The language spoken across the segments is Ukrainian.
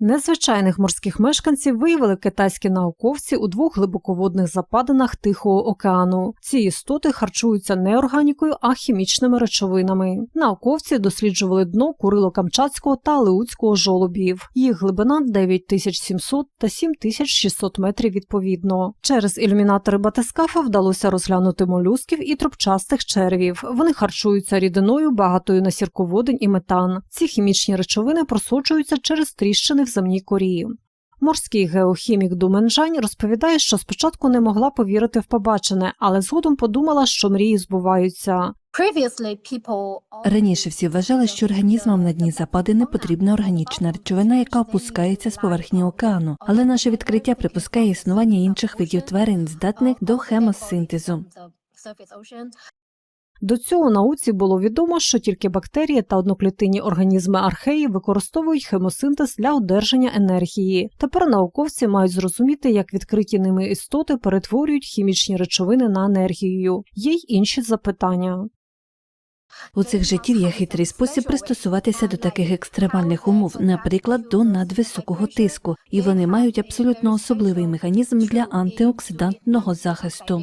Незвичайних морських мешканців виявили китайські науковці у двох глибоководних западинах Тихого океану. Ці істоти харчуються не органікою, а хімічними речовинами. Науковці досліджували дно Курило-Камчатського та Леуцького жолобів. Їх глибина 9700 та 7600 метрів відповідно. Через ілюмінатори батискафа вдалося розглянути молюсків і трубчастих червів. Вони харчуються рідиною, багатою на сірководень і метан. Ці хімічні речовини просочуються через тріщини в земній корі. Морський геохімік Думенжань розповідає, що спочатку не могла повірити в побачене, але згодом подумала, що мрії збуваються. Раніше всі вважали, що організмам на дні западини потрібна органічна речовина, яка опускається з поверхні океану, але наше відкриття припускає існування інших видів тварин, здатних до хемосинтезу. До цього науці було відомо, що тільки бактерії та одноклітинні організми археї використовують хемосинтез для одержання енергії. Тепер науковці мають зрозуміти, як відкриті ними істоти перетворюють хімічні речовини на енергію. Є й інші запитання. У цих життів є хитрий спосіб пристосуватися до таких екстремальних умов, наприклад, до надвисокого тиску, і вони мають абсолютно особливий механізм для антиоксидантного захисту.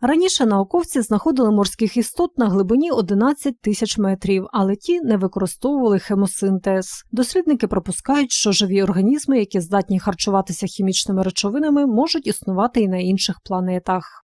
Раніше науковці знаходили морських істот на глибині 11 тисяч метрів, але ті не використовували хемосинтез. Дослідники припускають, що живі організми, які здатні харчуватися хімічними речовинами, можуть існувати і на інших планетах.